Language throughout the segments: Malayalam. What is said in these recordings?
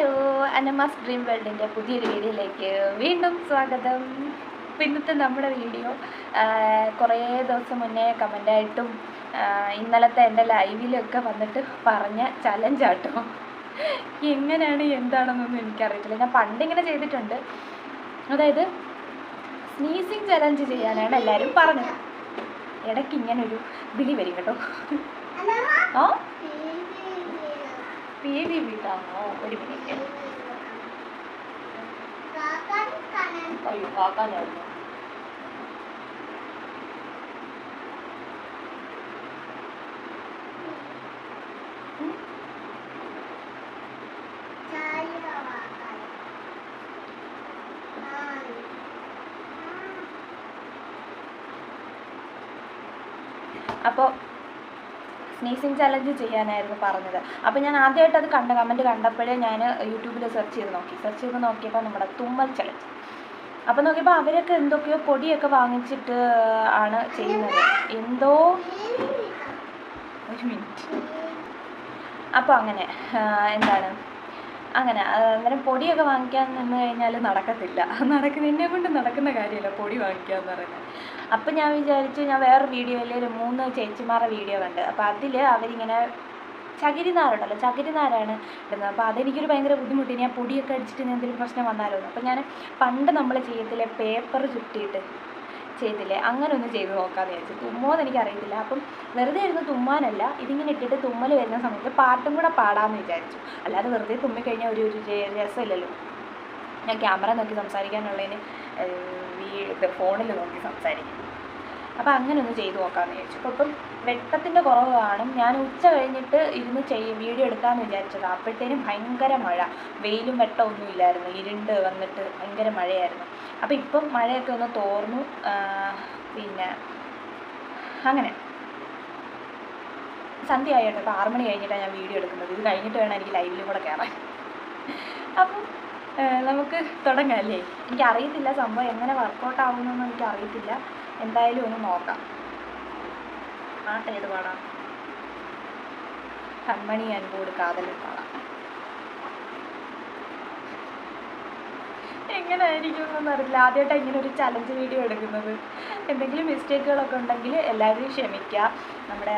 ഹലോ അനമാസ് ഡ്രീം വേൾഡിന്റെ പുതിയൊരു വീഡിയോയിലേക്ക് വീണ്ടും സ്വാഗതം. ഇന്നത്തെ നമ്മുടെ വീഡിയോ കുറേ ദിവസം മുന്നേ കമന്റായിട്ടും ഇന്നലത്തെ എന്റെ ലൈവിലൊക്കെ വന്നിട്ട് പറഞ്ഞ ചലഞ്ചാട്ടോ എങ്ങനെയാണ് എന്താണെന്നൊന്നും എനിക്കറിയത്തില്ല. ഞാൻ പണ്ടിങ്ങനെ ചെയ്തിട്ടുണ്ട്. അതായത് സ്നീസിങ് ചലഞ്ച് ചെയ്യാനാണ് എല്ലാവരും പറഞ്ഞത്. ഇടയ്ക്ക് ഇങ്ങനൊരു വിളി വരും കേട്ടോ. ആ? പി വി വീട്ടാണോ ഒരു മിനിറ്റ് അയ്യോ കാക്കാനായിരുന്നു അപ്പോൾ സ്നീസിങ് ചലഞ്ച് ചെയ്യാനായിരുന്നു പറഞ്ഞത്. അപ്പോൾ ഞാൻ ആദ്യമായിട്ട് അത് കണ്ട കമന്റ് കണ്ടപ്പോഴേ ഞാൻ യൂട്യൂബിൽ സെർച്ച് ചെയ്ത് നോക്കി. സെർച്ച് ചെയ്ത് നോക്കിയപ്പോൾ നമ്മുടെ തുമ്മൽ ചലഞ്ച് അപ്പോൾ നോക്കിയപ്പോൾ അവരൊക്കെ എന്തൊക്കെയോ പൊടിയൊക്കെ വാങ്ങിച്ചിട്ട് ആണ് ചെയ്യുന്നത്. എന്തോ? ഒരു മിനിറ്റ് അപ്പോൾ അങ്ങനെ എന്താണ്? അങ്ങനെ അന്നേരം പൊടിയൊക്കെ വാങ്ങിക്കാൻ നിന്ന് കഴിഞ്ഞാൽ നടക്കത്തില്ല. നടക്കുന്ന എന്നെ കൊണ്ട് നടക്കുന്ന കാര്യമല്ല പൊടി വാങ്ങിക്കുക എന്ന് പറയുന്നത് അപ്പം ഞാൻ വിചാരിച്ചു ഞാൻ വേറെ വീഡിയോയിൽ ഒരു മൂന്ന് ചേച്ചിമാരുടെ വീഡിയോ കണ്ട്. അപ്പോൾ അതിൽ അവരിങ്ങനെ ചകിരിനാറുണ്ടല്ലോ ചകിരിനാരാണ് ഇടുന്നത്. അപ്പോൾ അതെനിക്കൊരു ഭയങ്കര ബുദ്ധിമുട്ട് ഞാൻ പൊടിയൊക്കെ അടിച്ചിട്ട് എന്തെങ്കിലും പ്രശ്നം വന്നാലോ അപ്പോൾ ഞാൻ പണ്ട് നമ്മൾ ചെയ്യത്തില്ലേ പേപ്പർ ചുറ്റിയിട്ട്. ചെയ്തില്ലേ? അങ്ങനെ ഒന്ന് ചെയ്ത് നോക്കാമെന്ന് വിചാരിച്ചു. തുമ്മോന്ന് എനിക്കറിയത്തില്ല. അപ്പം വെറുതെ ഇരുന്ന് തുമ്മാനല്ല ഇതിങ്ങനെ ഇട്ടിട്ട് തുമ്മൽ വരുന്ന സമയത്ത് പാട്ടും കൂടെ പാടാമെന്ന് വിചാരിച്ചു. അല്ലാതെ വെറുതെ തുമ്മിക്കഴിഞ്ഞാൽ ഒരു ഒരു രസമില്ലല്ലോ. ഞാൻ ക്യാമറ നോക്കി സംസാരിക്കാനുള്ളതിന് ഇത് ഫോണിൽ നോക്കി സംസാരിക്കും. അപ്പോൾ അങ്ങനെ ഒന്ന് ചെയ്ത് നോക്കാമെന്ന് വിചാരിച്ചു. അപ്പോൾ ഇപ്പം വെട്ടത്തിന്റെ കുറവ് കാണും. ഞാൻ ഉച്ച കഴിഞ്ഞിട്ട് ഇരുന്ന് ചെയ്യും വീഡിയോ എടുക്കാമെന്ന് വിചാരിച്ചത്. അപ്പോഴത്തേനും ഭയങ്കര മഴ. വെയിലും വെട്ടമൊന്നും ഇല്ലായിരുന്നു. ഇരുണ്ട് വന്നിട്ട് ഭയങ്കര മഴയായിരുന്നു. അപ്പോൾ ഇപ്പം മഴയൊക്കെ ഒന്ന് തോർന്നു. പിന്നെ അങ്ങനെ. സന്ധ്യ ആയിട്ട് അപ്പോൾ ആറ് മണി കഴിഞ്ഞിട്ടാണ് ഞാൻ വീഡിയോ എടുക്കുന്നത്. ഇത് കഴിഞ്ഞിട്ട് വേണം എനിക്ക് ലൈവിലും കൂടെ കയറാൻ അപ്പം നമുക്ക് തുടങ്ങാം അല്ലേ? എനിക്കറിയത്തില്ല സംഭവം എങ്ങനെ വർക്കൗട്ട് ആവുമെന്നൊന്നും എനിക്ക് അറിയത്തില്ല എന്തായാലും ഒന്ന് നോക്കാം. പാട്ട് ഏത് പാടാം. കൺമണി അൻപോട് കാതലും പാടാം എങ്ങനെ ആയിരിക്കും എന്നൊന്നും അറിയില്ല. ആദ്യമായിട്ടാണ് ഇങ്ങനെ ഒരു ചലഞ്ച് വീഡിയോ എടുക്കുന്നത്. എന്തെങ്കിലും മിസ്റ്റേക്കുകളൊക്കെ ഉണ്ടെങ്കിൽ എല്ലാവരും ക്ഷമിക്കുക. നമ്മുടെ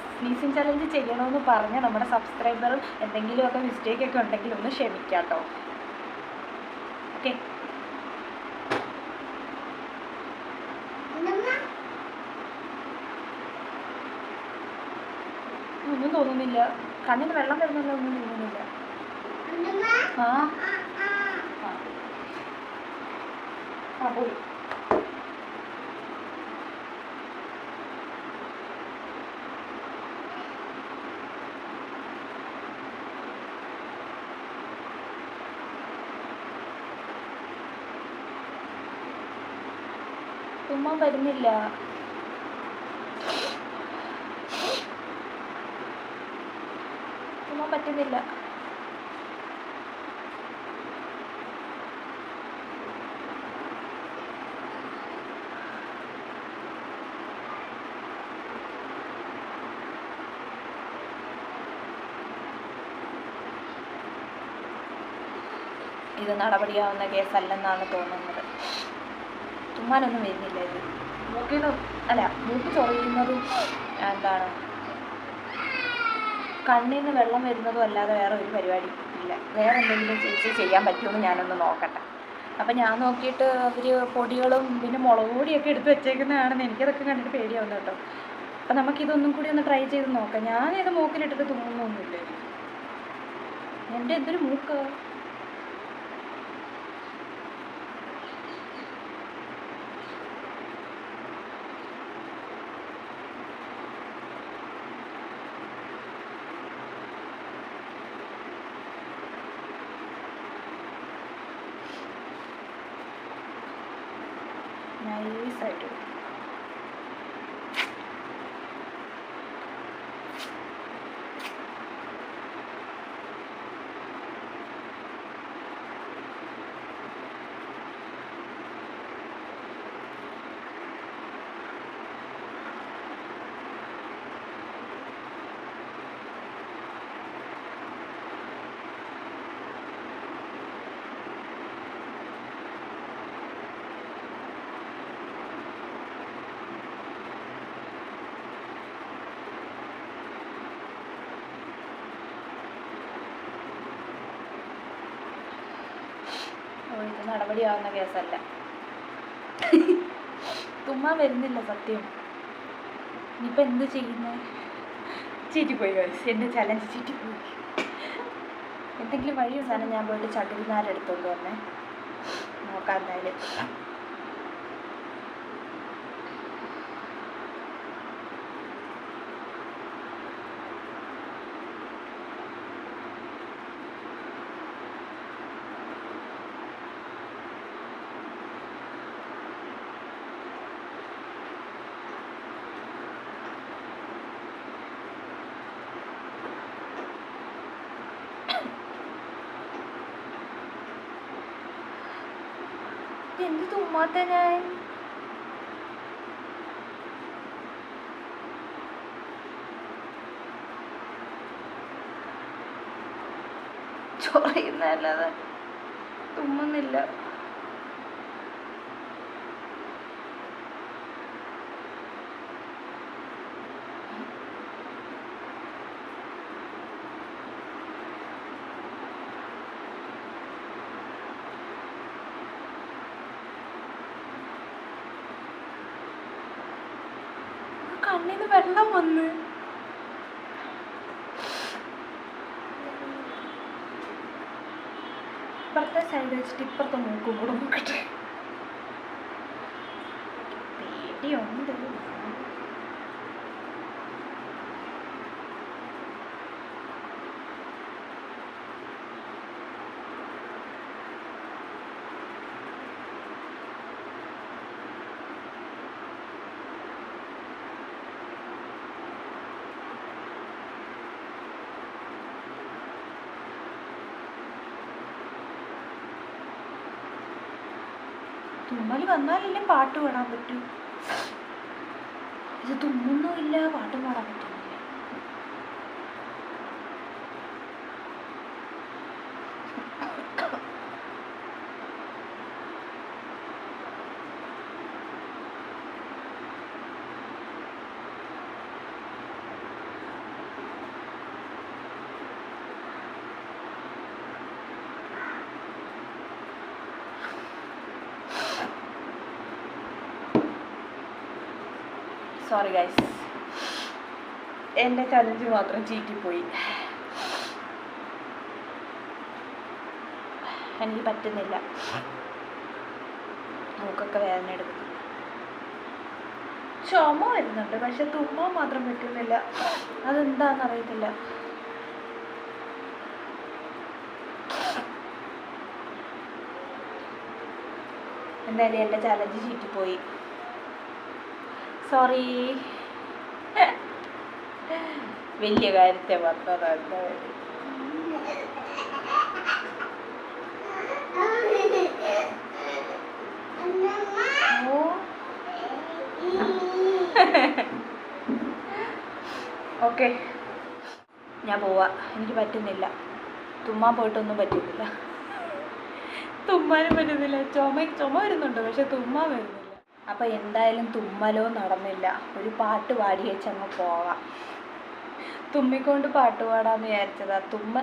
സ്നീസിങ് ചലഞ്ച് ചെയ്യണമെന്ന് പറഞ്ഞ നമ്മുടെ സബ്സ്ക്രൈബറും എന്തെങ്കിലുമൊക്കെ മിസ്റ്റേക്കൊക്കെ ഉണ്ടെങ്കിൽ ഒന്ന് ക്ഷമിക്കാം കേട്ടോ ഓക്കെ ഒന്നും തോന്നുന്നില്ല. കണ്ണിന് വെള്ളം വരുന്നല്ലോ ഒന്നും തോന്നുന്നില്ല. ആ. ആ. പോയി. തുമ്മാൻ വരുന്നില്ല തുമ്മാൻ പറ്റുന്നില്ല. ഇത് നടപടിയാവുന്ന കേസല്ലെന്നാണ് തോന്നുന്നത്. തുമ്മാനൊന്നും വരുന്നില്ല ഇത്. മൂക്കിന് അല്ല മൂക്ക് ചൊറിയുന്നതും എന്താണ്? കണ്ണിൽ നിന്ന് വെള്ളം വരുന്നതും അല്ലാതെ വേറെ ഒരു പരിപാടി ഇല്ല. വേറെ എന്തെങ്കിലും ചേച്ചി ചെയ്യാൻ പറ്റുമെന്ന് ഞാനൊന്ന് നോക്കട്ടെ. അപ്പം ഞാൻ നോക്കിയിട്ട് അവർ പൊടികളും പിന്നെ മുളക് പൊടിയൊക്കെ എടുത്ത് വെച്ചേക്കുന്നതാണെന്ന് എനിക്കതൊക്കെ കണ്ടിട്ട് പേടിയാവുന്നു കേട്ടോ. അപ്പം നമുക്കിതൊന്നും കൂടി ഒന്ന് ട്രൈ ചെയ്ത് നോക്കാം. ഞാനിത് മൂക്കിലിട്ടിട്ട് തുമ്മുന്നൊന്നുമില്ല എന്റെ എന്തൊരു മൂക്ക്. side. നടപടിയാവുന്ന കേസല്ല. തുമ്മ വരുന്നില്ല സത്യം. ഇനിയിപ്പോൾ എന്ത് ചെയ്യുന്നത് ചീറ്റിപ്പോയി guys. എന്റെ ചലഞ്ച് ചീറ്റിപ്പോയി. എന്തെങ്കിലും വഴി സാധനം ഞാൻ പോയിട്ട് ചകിരിനാരെടുത്തോണ്ട് വന്നേ. നോക്കാം എന്തായാലും. എന്ത് തുമ്മാത്ത ഞാൻ? ചൊറയുന്നല്ലാതെ തുമ്മുന്നില്ല. വെള്ളം വന്ന്. ഇപ്പുറത്തെ സൈഡ് വെച്ചിട്ട് ഇപ്പുറത്തെ നോക്കും കൂടെ നോക്കട്ടെ. പേടിയുണ്ട്. തുമ്മൽ വന്നാലല്ലേ പാട്ട് പാടാൻ പറ്റൂ. ഇത് തുമ്മുന്നുമില്ല പാട്ടും പാടാൻ പറ്റുന്നില്ല സോറി ഗൈസ് എന്റെ ചലഞ്ച് മാത്രം ചീറ്റിപ്പോയി. എനിക്ക് പറ്റുന്നില്ല. മൂക്കൊക്കെ വേദന എടുക്കുന്നു. ചുമ വരുന്നുണ്ട് പക്ഷെ തുമ്മാൻ മാത്രം പറ്റുന്നില്ല. അതെന്താന്ന് അറിയത്തില്ല. എന്തായാലും എന്റെ ചലഞ്ച് ചീറ്റിപ്പോയി. സോറി വലിയ കാര്യത്തെ വന്നതാ എന്തായാലും ഓ ഓക്കെ. ഞാൻ പോവാ. എനിക്ക് പറ്റുന്നില്ല. തുമ്മാൻ പോയിട്ടൊന്നും പറ്റുന്നില്ല. തുമ്മാനും പറ്റുന്നില്ല. ചുമ ചുമ വരുന്നുണ്ട്. പക്ഷെ തുമ്മാൻ വരുന്നില്ല. അപ്പോൾ എന്തായാലും തുമ്മലോ നടന്നില്ല. ഒരു പാട്ട് പാടി വെച്ചങ്ങ് പോവാം. തുമ്മിക്കൊണ്ട് പാട്ട് പാടാന്ന് വിചാരിച്ചതാ. തുമ്മ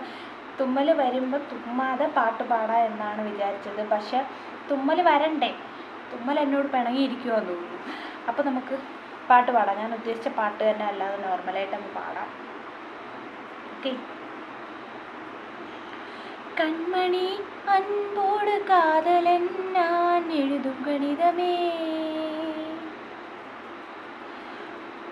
തുമ്മൽ വരുമ്പോൾ തുമ്മാതെ പാട്ട് പാടാ എന്നാണ് വിചാരിച്ചത്. പക്ഷെ തുമ്മൽ വരണ്ടേ? തുമ്മൽ എന്നോട് പിണങ്ങിയിരിക്കുമെന്ന് തോന്നുന്നു. അപ്പോൾ നമുക്ക് പാട്ട് പാടാം. ഞാൻ ഉദ്ദേശിച്ച പാട്ട് തന്നെ അല്ലാതെ നോർമലായിട്ട് നമുക്ക് പാടാം. ഓക്കെ கண்மணி அன்போடு காதலன் நான் எழுதும் கணிதமே.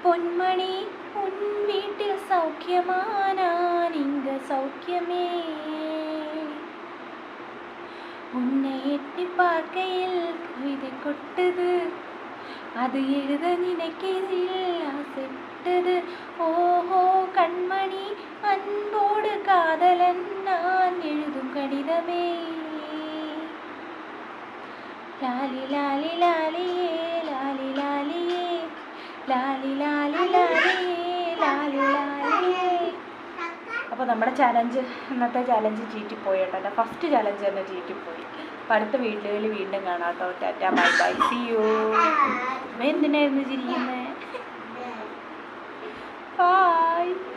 பொன்மணி உன் வீட்டில் சௌக்கியமா? நான் இந்த சௌக்கியமே. உன்னை எட்டி பார்க்கையில் கவிதை கொட்டுது. அது எழுத நினைக்கையில் ஆசை കേട്ടത് ഓഹോ കൺമണി അൻപോട് കാതലൻ ഞാൻ എഴുതും കടിതമേ. ലാലി ലാലി ലാലിയേ ലാലി ലാലിയേ ലാലി ലാലി ലാലിയേ ലാലി ലാലിയേ. അപ്പോൾ നമ്മുടെ ചാലഞ്ച് ഇന്നത്തെ ചാലഞ്ച് ചീറ്റി പോയി കേട്ടോ. എന്റെ ഫസ്റ്റ് ചാലഞ്ച് തന്നെ ചീറ്റി പോയി. അപ്പോൾ അടുത്ത വീഡിയോയിൽ വീണ്ടും കാണാം കേട്ടോ. Tata bye bye see you. എന്തിനായിരുന്നു ചിരിക്കുന്നത് Bye.